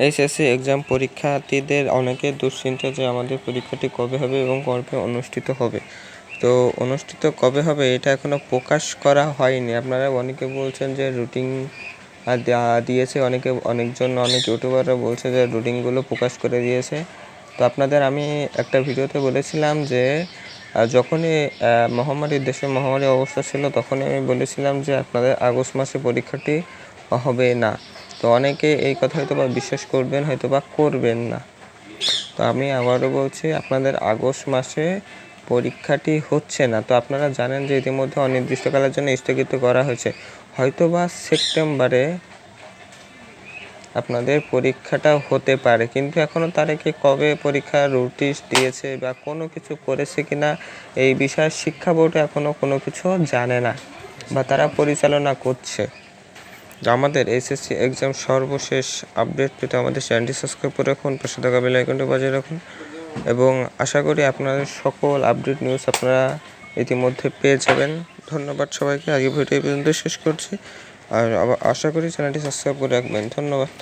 HSC exam পরীক্ষার্থীদের অনেকের দুশ্চিন্তা যে আমাদের পরীক্ষাটি কবে হবে এবং কবে অনুষ্ঠিত হবে। তো অনুষ্ঠিত কবে হবে এটা এখনও প্রকাশ করা হয়নি। আপনারা অনেকে বলছেন যে রুটিন দিয়েছে অনেকে অনেকজন অনেক ইউটিউবাররা বলছে যে রুটিনগুলো প্রকাশ করে দিয়েছে। তো আপনাদের আমি একটা ভিডিওতে বলেছিলাম যে যখনই আহ, মহামারীর দেশে মহামারী অবস্থা ছিল তখনই আমি বলেছিলাম যে আপনাদের আগস্ট মাসে পরীক্ষাটি হবে না। তো অনেকে এই কথা হয়তো বা বিশ্বাস করবেন, হয়তো বা করবেন না। তো আমি আবারও বলছি, আপনাদের আগস্ট মাসে পরীক্ষাটি হচ্ছে না। তো আপনারা জানেন যে ইতিমধ্যে অনির্দিষ্টকালের জন্য স্থগিত করা হয়েছে। হয়তো বা সেপ্টেম্বরে আপনাদের পরীক্ষাটা হতে পারে, কিন্তু এখনও তারিখে কবে পরীক্ষার নোটিশ দিয়েছে বা কোনো কিছু করেছে কি না এই বিষয়ে শিক্ষা বোর্ড এখনও কোনো কিছু জানে না বা তারা পরিচালনা করছে। আমাদের এসএসসি এক্সাম সর্বশেষ আপডেট পেতে আমাদের চ্যানেলটি সাবস্ক্রাইব করে রাখুন, পাশে থাকা বেল আইকনটি বাজিয়ে রাখুন এবং আশা করি আপনাদের সকল আপডেট নিউজ আপনারা ইতিমধ্যে পেয়ে যাবেন। ধন্যবাদ সবাইকে আগে ভিডিও পর্যন্ত শেষ করছি। আর আশা করি চ্যানেলটি সাবস্ক্রাইব করে রাখবেন। ধন্যবাদ।